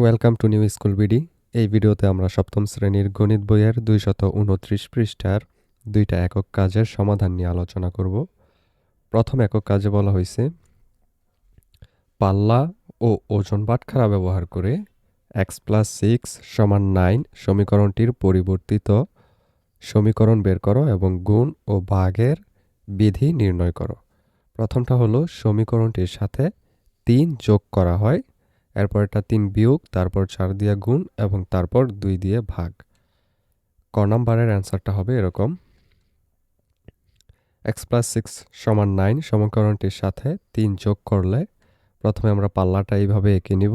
Welcome to new school BD এই ভিডিওতে আমরা সপ্তম শ্রেণির গণিত বইয়ের দুইশত উনত্রিশ পৃষ্ঠার দুইটা একক কাজের সমাধান নিয়ে আলোচনা করব। প্রথম একক কাজে বলা হয়েছে, পাল্লা ও ওজন বাটখারা ব্যবহার করে এক্স প্লাস সিক্স সমান নাইন সমীকরণটির পরিবর্তিত সমীকরণ বের করো এবং গুণ ও ভাগের বিধি নির্ণয় করো। প্রথমটা হলো সমীকরণটির সাথে তিন যোগ করা হয় এরপর এটা তিন বিয়োগ, তারপর চার দিয়ে গুণ এবং তারপর দুই দিয়ে ভাগ। ক নাম্বারের অ্যান্সারটা হবে এরকম। এক্স প্লাস সিক্স সমান নাইন সমীকরণটির সাথে তিন যোগ করলে প্রথমে আমরা পাল্লাটা এইভাবে এঁকে নিব।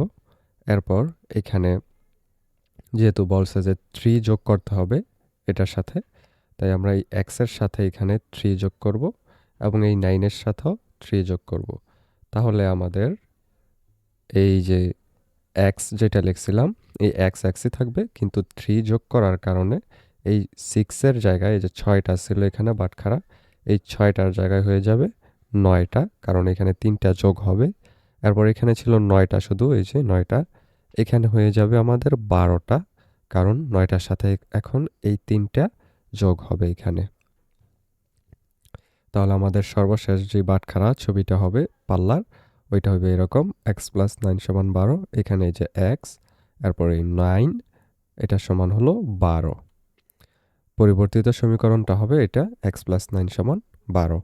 এরপর এখানে যেহেতু বলছে যে থ্রি যোগ করতে হবে এটার সাথে, তাই আমরা এই এক্সের সাথে এখানে থ্রি যোগ করব এবং এই নাইনের সাথেও থ্রি যোগ করব। তাহলে আমাদের এই যে এক্স যেটা লিখছিলাম, এই এক্স এক্সই থাকবে, কিন্তু থ্রি যোগ করার কারণে এই সিক্সের জায়গায় এই যে ছয়টা ছিল এখানে বাটখারা, এই ছয়টার জায়গায় হয়ে যাবে নয়টা, কারণ এখানে তিনটা যোগ হবে। এরপর এখানে ছিল নয়টা শুধু, এই যে নয়টা। এখানে হয়ে যাবে আমাদের বারোটা, কারণ নয়টার সাথে এখন এই তিনটা যোগ হবে এখানে। তাহলে আমাদের সর্বশেষ যে বাটখারা ছবিটা হবে পাল্লার ওইটা হবে এরকম এক্স প্লাস নাইন সমান বারো, এখানে যে এক্স এরপর এই নাইন এটা সমান হলো বারো। পরিবর্তিত সমীকরণটা হবে এটা এক্স প্লাস নাইন সমান বারো।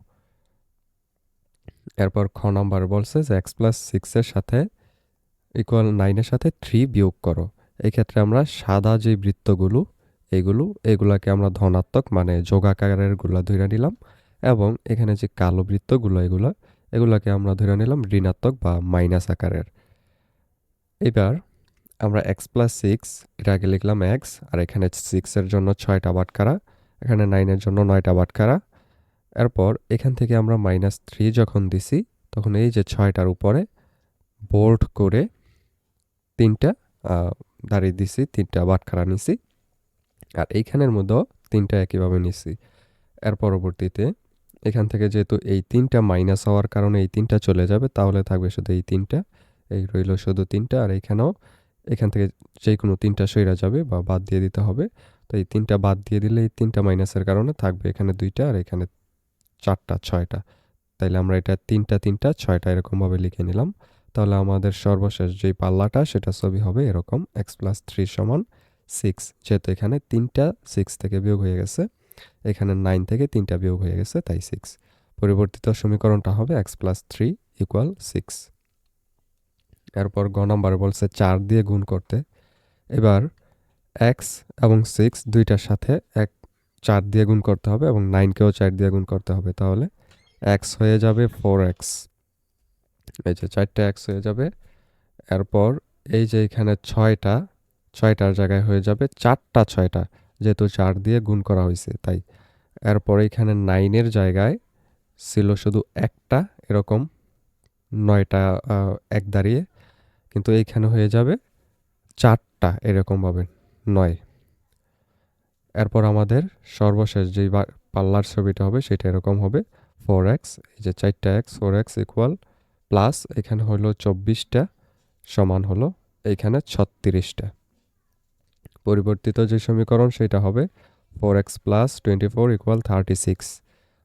এরপর খ নাম্বার বলছে যে এক্স প্লাস সিক্সের সাথে ইকুয়াল নাইনের সাথে থ্রি বিয়োগ করো। এই ক্ষেত্রে আমরা সাদা যে বৃত্তগুলো, এগুলো, এগুলাকে আমরা ধনাত্মক মানে যোগাকারেরগুলা ধরে নিলাম এবং এখানে যে কালো বৃত্তগুলো, এগুলো এগুলোকে আমরা ধরে নিলাম ঋণাত্মক বা মাইনাস আকারের। এবার আমরা এক্স প্লাস সিক্স এটা আগে লিখলাম এক্স আর এখানে সিক্সের জন্য ছয়টা বাটকারা এখানে নাইনের জন্য নয়টা বাটকারা এরপর এখান থেকে আমরা মাইনাস থ্রি যখন দিছি, তখন এই যে ছয়টার উপরে বোল্ড করে তিনটা দাঁড়িয়ে দিছি, তিনটা বাটখারা নিছি, আর এইখানের মধ্যেও তিনটা একইভাবে নিছি। এর পরবর্তীতে এখান থেকে যেহেতু এই তিনটা মাইনাস হওয়ার কারণে এই তিনটা চলে যাবে, তাহলে থাকবে শুধু এই তিনটা। এই রইল শুধু তিনটা, আর এইখানেও এখান থেকে যে কোনো তিনটা সইরা যাবে বা বাদ দিয়ে দিতে হবে। তো এই তিনটা বাদ দিয়ে দিলে এই তিনটা মাইনাসের কারণে থাকবে এখানে দুইটা আর এখানে চারটা, ছয়টা। তাইলে আমরা এটা তিনটা তিনটা, ছয়টা এরকমভাবে লিখে নিলাম। তাহলে আমাদের সর্বশেষ যেই পাল্লাটা, সেটা ছবি হবে এরকম এক্স প্লাস থ্রি সমান সিক্স যেহেতু এখানে তিনটা সিক্স থেকে বিয়োগ হয়ে গেছে। এখানে নাইন থেকে তিনটা বিয়োগ হয়ে গেছে, তাই সিক্স পরিবর্তিত সমীকরণটা হবে x plus three equal six এরপর গ নাম্বার বলছে চার দিয়ে গুণ করতে। এবার এক্স এবং সিক্স দুইটার সাথে এক, চার দিয়ে গুণ করতে হবে এবং নাইনকেও চার দিয়ে গুণ করতে হবে। তাহলে এক্স হয়ে যাবে ফোর এক্স এই যে চারটা এক্স হয়ে যাবে। এরপর এই যে এখানে ছয়টা, ছয়টার জায়গায় হয়ে যাবে চারটা ছয়টা। যেহেতু চার দিয়ে গুণ করা হয়েছে, তাই এরপর এখানে নাইনের জায়গায় ছিল শুধু একটা, এরকম নয়টা এক দাঁড়িয়ে, কিন্তু এইখানে হয়ে যাবে চারটা এরকমভাবে, নয়। এরপর আমাদের সর্বশেষ যেই পাল্লার ছবিটা হবে, সেটা এরকম হবে ফোর এক্স এই যে চারটা x four x equal plus এখানে হলো চব্বিশটা সমান হলো, এইখানে ছত্রিশটা। পরিবর্তিত যে সমীকরণ সেটা হবে four x plus twenty four equal thirty six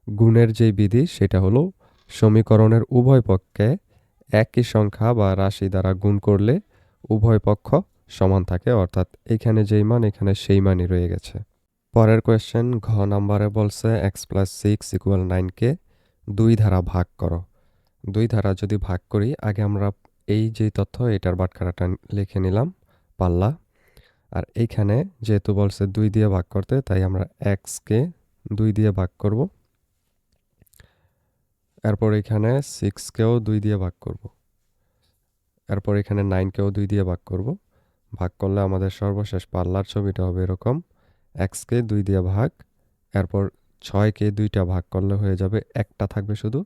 গুণের যে বিধি সেটা হলো সমীকরণের উভয় পক্ষে একই সংখ্যা বা রাশি দ্বারা গুণ করলে উভয় পক্ষ সমান থাকে, অর্থাৎ এখানে যেই মান, এখানে সেই মানই রয়ে গেছে। পরের কোয়েশ্চেন ঘ নাম্বারে বলছে এক্স প্লাস সিক্স ইকুয়াল নাইনকে দুই ধারা ভাগ করো। দুই ধারা যদি ভাগ করি, আগে আমরা এই যে তথ্য, এটার বাটখারাটা লিখে নিলাম, পাল্লা। আর এইখানে যেহেতু বলছে দুই দিয়ে ভাগ করতে, তাই আমরা এক্সকে দুই দিয়ে ভাগ করব। এরপর এখানে সিক্সকেও দুই দিয়ে ভাগ করব। এরপর এখানে নাইনকেও দুই দিয়ে ভাগ করব। ভাগ করলে আমাদের সর্বশেষ পাল্লার ছবিটা হবে এরকম এক্সকে দুই দিয়ে ভাগ, এরপর ছয়কে দুইটা ভাগ করলে হয়ে যাবে একটা থাকবে শুধু,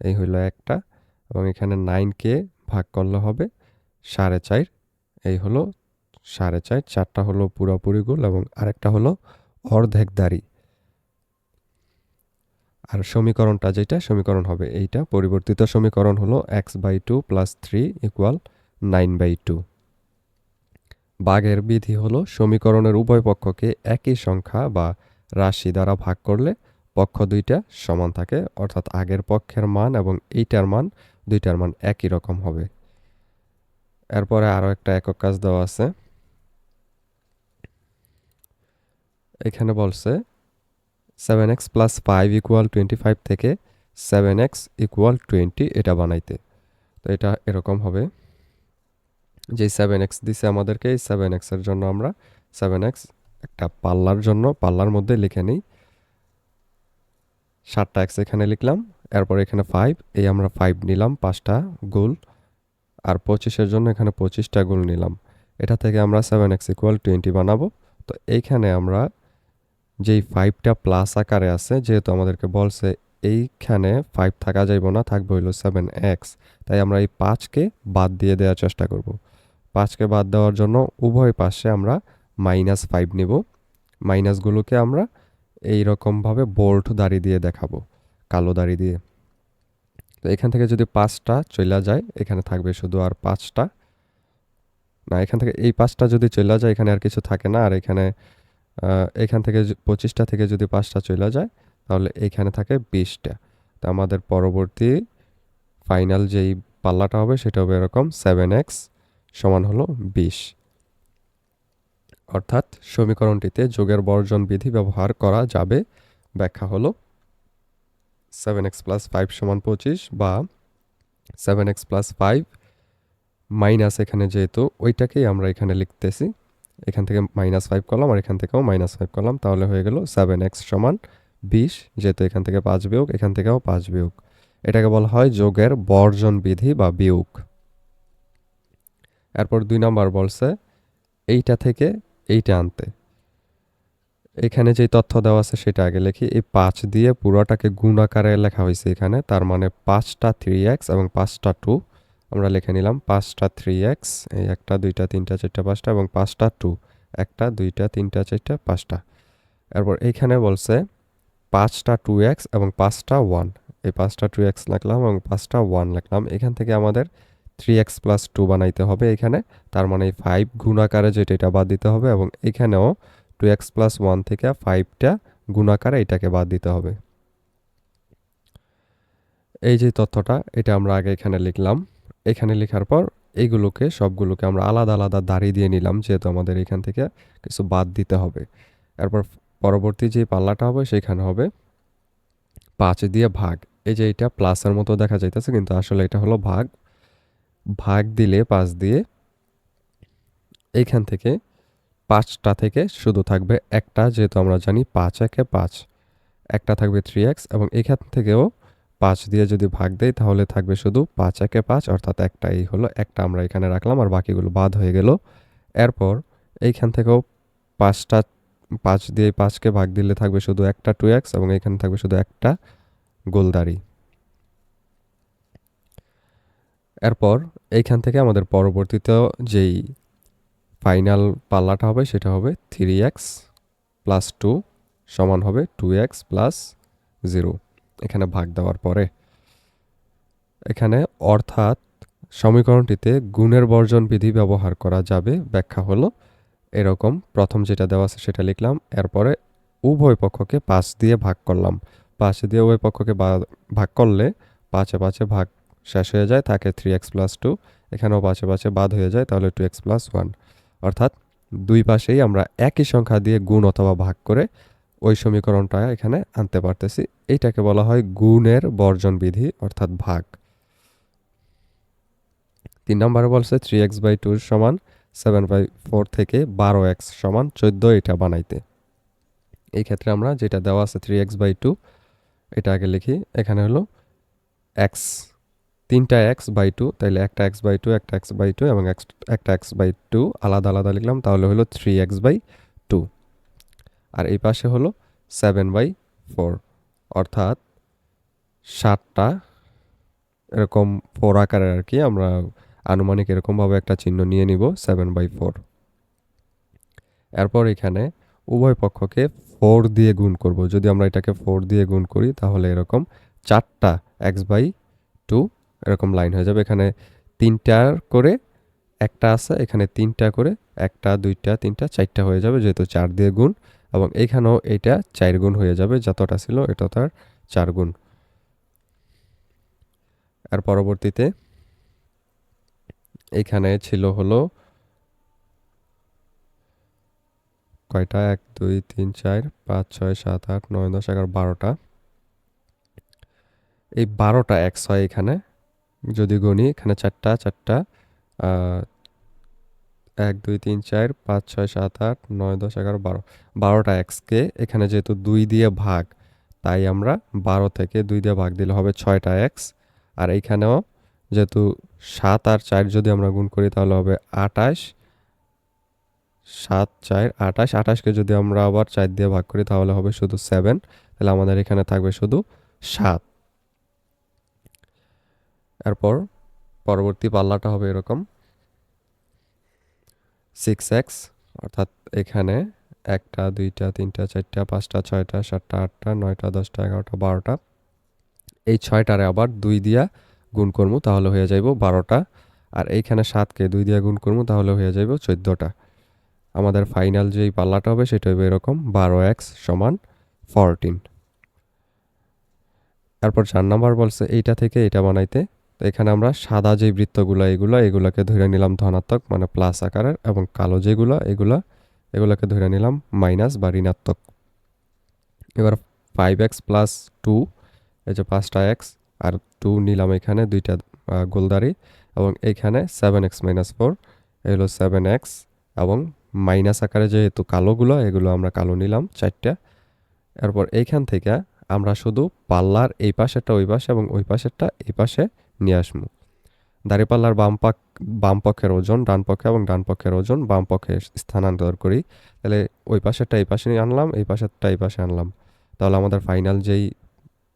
এই হইল একটা, এবং এখানে নাইনকে ভাগ করলে হবে সাড়ে চার, এই হলো সাড়ে চার, চারটা হলো পুরোপুরি গোল এবং আরেকটা হলো অর্ধেক দাড়ি। আর সমীকরণটা যেটা, সমীকরণ হবে এইটা। পরিবর্তিত সমীকরণ হলো x by two plus three equal nine by two বাঘের বিধি হলো সমীকরণের উভয় পক্ষকে একই সংখ্যা বা রাশি দ্বারা ভাগ করলে পক্ষ দুইটা সমান থাকে, অর্থাৎ আগের পক্ষের মান এবং এইটার মান, দুইটার মান একই রকম হবে। এরপরে আরও একটা একক কাজ দেওয়া আছে। এখানে বলছে seven x plus five equal twenty five থেকে সেভেন এক্স ইকুয়াল টোয়েন্টি এটা বানাইতে। তো এটা এরকম হবে। যে সেভেন এক্স দিছে আমাদেরকে, এই সেভেন এক্সের জন্য আমরা সেভেন এক্স একটা পাল্লার জন্য, পাল্লার মধ্যে লিখে নিই। সাতটা এক্স এখানে লিখলাম, এরপর এখানে ফাইভ এই আমরা ফাইভ নিলাম, পাঁচটা গোল। আর পঁচিশের জন্য এখানে পঁচিশটা গোল নিলাম। এটা থেকে আমরা সেভেন এক্স ইকুয়াল টোয়েন্টি বানাবো। তো এইখানে আমরা যেই ফাইভটা প্লাস আকারে আছে, যেহেতু আমাদেরকে বলছে এইখানে ফাইভ থাকা যাইব না, থাকবে হইল সেভেন এক্স তাই আমরা এই পাঁচকে বাদ দিয়ে দেওয়ার চেষ্টা করব। পাঁচকে বাদ দেওয়ার জন্য উভয় পাশে আমরা মাইনাস ফাইভ নিব। মাইনাসগুলোকে আমরা এই রকমভাবে বোল্ট দাড়ি দিয়ে দেখাবো, কালো দাড়ি দিয়ে। তো এখান থেকে যদি পাঁচটা চলে যায়, এখানে থাকবে শুধু আর পাঁচটা। না, এখান থেকে এই পাঁচটা যদি চলে যায়, এখানে আর কিছু থাকে না। আর এখানে এখান থেকে পঁচিশটা থেকে যদি পাঁচটা চলে যায়, তাহলে এখানে থাকে বিশটা। তো আমাদের পরবর্তী ফাইনাল যেই পাল্লাটা হবে, সেটা হবে এরকম সেভেন এক্স সমান হলো বিশ। অর্থাৎ সমীকরণটিতে যোগের বর্জন বিধি ব্যবহার করা যাবে। ব্যাখ্যা হলো সেভেন এক্স প্লাস ফাইভ সমান পঁচিশ বা seven x plus five minus এখানে যেহেতু ওইটাকেই আমরা এখানে লিখতেছি। এখান থেকে মাইনাস ফাইভ করলাম, আর এখান থেকেও মাইনাস ফাইভ করলাম, তাহলে হয়ে গেল সেভেন এক্স সমান বিশ, যেহেতু এখান থেকে পাঁচ বিয়োগ, এখান থেকেও পাঁচ বিয়োগ। এটাকে বলা হয় যোগের বর্জন বিধি বা বিয়োগ। এরপর দুই নাম্বার বলছে, এইটা থেকে এইটা আনতে। এখানে যেই তথ্য দেওয়া আছে সেটা আগে লিখি। এই পাঁচ দিয়ে পুরোটাকে গুণ আকারে লেখা হয়েছে এখানে, তার মানে পাঁচটা থ্রি এক্স এবং পাঁচটা টু আমরা লিখে নিলাম পাঁচটা থ্রি এক্স এই একটা, দুইটা, তিনটা, চারটা, পাঁচটা এবং পাঁচটা টু একটা, দুইটা, তিনটা, চারটা, পাঁচটা। এরপর এইখানে বলছে পাঁচটা টু এক্স এবং পাঁচটা ওয়ান এই পাঁচটা টু এক্স লিখলাম এবং পাঁচটা ওয়ান লিখলাম। এখান থেকে আমাদের থ্রি এক্স প্লাস টু বানাইতে হবে এখানে, তার মানে ফাইভ গুণাকারে যেটা, এটা বাদ দিতে হবে এবং এখানেও টু এক্স প্লাস ওয়ান থেকে ফাইভটা গুণাকারে এটাকে বাদ দিতে হবে। এই যে তথ্যটা, এটা আমরা আগে এখানে লিখলাম। এখানে লেখার পর এইগুলোকে, সবগুলোকে আমরা আলাদা আলাদা দাঁড়িয়ে দিয়ে নিলাম, যেহেতু আমাদের এখান থেকে কিছু বাদ দিতে হবে। এরপর পরবর্তী যে পাল্লাটা হবে, সেখানে হবে পাঁচ দিয়ে ভাগ। এই যে এটা প্লাসের মতো দেখা যাইতেছে, কিন্তু আসলে এটা হলো ভাগ। ভাগ দিলে পাঁচ দিয়ে এইখান থেকে পাঁচটা থেকে শুধু থাকবে একটা, যেহেতু আমরা জানি পাঁচ একে পাঁচ। একটা থাকবে থ্রি এক্স এবং এখান থেকেও পাঁচ দিয়ে যদি ভাগ দেই, তাহলে থাকবে শুধু পাঁচ একে পাঁচ, অর্থাৎ একটাই হলো একটা আমরা এখানে রাখলাম আর বাকিগুলো বাদ হয়ে গেল। এরপর এইখান থেকেও পাঁচটা, পাঁচ দিয়ে পাঁচকে ভাগ দিলে থাকবে শুধু একটা টু এক্স এবং এখানে থাকবে শুধু একটা গোলদারি। এরপর এইখান থেকে আমাদের পরবর্তীতেও যেই ফাইনাল পাল্লাটা হবে, সেটা হবে থ্রি এক্স প্লাস টু সমান হবে টু এক্স প্লাস জিরো এখানে ভাগ দেওয়ার পরে, এখানে অর্থাৎ সমীকরণটিতে গুণের বর্জন বিধি ব্যবহার করা যাবে, ব্যাখ্যা হলো এরকম, প্রথম যেটা দেওয়া আছে সেটা লিখলাম, এরপরে উভয় পক্ষকে পাঁচ দিয়ে ভাগ করলাম। পাঁচ দিয়ে উভয় পক্ষকে ভাগ করলে পাঁচে পাঁচে ভাগ শেষ হয়ে যায়, থাকে থ্রি এক্স প্লাস টু এখানেও পাঁচে পাঁচে বাদ হয়ে যায়, তাহলে টু এক্স প্লাস ওয়ান অর্থাৎ দুই পাশেই আমরা একই সংখ্যা দিয়ে গুণ অথবা ভাগ করে ওই সমীকরণটা এখানে আনতে পারতেছি। এইটাকে বলা হয় গুণের বর্জন বিধি, অর্থাৎ ভাগ। তিন নম্বরে বলছে থ্রি এক্স বাই টু সমান সেভেন বাই ফোর থেকে বারো এক্স সমান চোদ্দ এটা বানাইতে। এই ক্ষেত্রে আমরা যেটা দেওয়া আছে থ্রি এক্স বাই টু এটা আগে লিখি। এখানে হলো এক্স তিনটা এক্স বাই টু তাইলে একটা এক্স বাই টু একটা এক্স বাই টু এবং একটা এক্স বাই টু আলাদা আলাদা লিখলাম, তাহলে হলো থ্রি এক্স বাই আর এই পাশে হলো সেভেন বাই ফোর অর্থাৎ সাতটা, এরকম ফোর আকারের আর কি আমরা আনুমানিক এরকমভাবে একটা চিহ্ন নিয়ে নিব সেভেন বাই ফোর এরপর এখানে উভয় পক্ষকে ফোর দিয়ে গুণ করব। যদি আমরা এটাকে ফোর দিয়ে গুণ করি, তাহলে এরকম চারটা এক্স বাই টু এরকম লাইন হয়ে যাবে। এখানে তিনটার করে একটা আছে, এখানে তিনটা করে একটা, দুইটা, তিনটা, চারটা হয়ে যাবে, যেহেতু চার দিয়ে গুণ। এবং এইখানেও এটা চার গুণ হয়ে যাবে, যতটা ছিল এটা তার চার গুণ। আর পরবর্তীতে এখানে ছিল হলো কয়টা? এক, দুই, তিন, চার, পাঁচ, ছয়, সাত, আট, নয়, দশ, এগারো, বারোটা। এই বারোটা এক, ছয় এখানে যদি গণি এখানে চারটা চারটা এক, দুই, তিন, চার, পাঁচ, ছয়, সাত, আট, নয়, দশ, এগারো, বারো। বারোটা এক্সকে এখানে যেহেতু দুই দিয়ে ভাগ, তাই আমরা বারো থেকে দুই দিয়ে ভাগ দিলে হবে ছয়টা এক্স। আর এইখানেও যেহেতু সাত আর চার যদি আমরা গুণ করি তাহলে হবে আটাশ সাত, চার আটাশ আটাশকে যদি আমরা আবার চার দিয়ে ভাগ করি তাহলে হবে শুধু সেভেন। তাহলে আমাদের এখানে থাকবে শুধু সাত। এরপর পরবর্তী পাল্লাটা হবে এরকম। সিক্স এক্স অর্থাৎ এখানে একটা, দুইটা, তিনটা, চারটা, পাঁচটা, ছয়টা, সাতটা, আটটা, নয়টা, দশটা, এগারোটা, বারোটা। এই ছয়টারে আবার দুই দিয়া গুণ করব, তাহলে হয়ে যাইব বারোটা। আর এইখানে সাতকে দুই দিয়া গুণ করব, তাহলে হয়ে যাইব চোদ্দোটা। আমাদের ফাইনাল যেই পাল্লাটা হবে, সেটা হবে এরকম বারো এক্স সমান ফরটিন তারপর চার নাম্বার বলছে, এইটা থেকে এটা বানাইতে এখানে আমরা সাদা যে বৃত্তগুলো, এগুলো, এগুলাকে ধরে নিলাম ধনাত্মক মানে প্লাস আকারের, এবং কালো যেগুলো, এগুলা, এগুলোকে ধরে নিলাম মাইনাস বা ঋণাত্মক। এবার ফাইভ এক্স প্লাস টু এই যে পাঁচটা এক্স আর টু নিলাম এখানে, দুইটা গোলদারি, এবং এইখানে সেভেন এক্স মাইনাস ফোর এগুলো সেভেন এক্স এবং মাইনাস আকারে যেহেতু কালোগুলো, এগুলো আমরা কালো নিলাম, চারটা। এরপর এইখান থেকে আমরা শুধু পাল্লার এই পাশেরটা, ওই পাশে, এবং ওই পাশেরটা, এই পাশে নিয়ে আসব। দাঁড়িপাল্লার বাম পাক, বাম পক্ষের ওজন, ডান পক্ষে এবং ডান পক্ষের ওজন, বাম পক্ষে স্থানান্তর করি। তাহলে ওই পাশেরটা এই পাশে আনলাম, এই পাশেরটা এই পাশে আনলাম। তাহলে আমাদের ফাইনাল যেই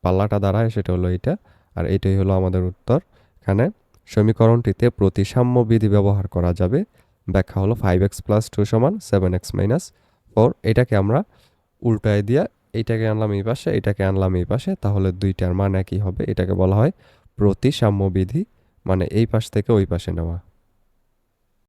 পাল্লাটা দাঁড়ায় সেটা হলো এইটা, আর এইটাই হলো আমাদের উত্তর। এখানে সমীকরণটিতে প্রতিসাম্য বিধি ব্যবহার করা যাবে। ব্যাখ্যা হলো ফাইভ এক্স প্লাস টু সমান সেভেন এক্স মাইনাস ফোর এটাকে আমরা উল্টায় দিয়া, এইটাকে আনলাম এই পাশে এটাকে আনলাম এই পাশে, তাহলে দুইটার মান একই হবে। এটাকে বলা হয় প্রতিসাম্য সাম্যবিধি মানে এই পাশ থেকে ওই পাশে নেওয়া।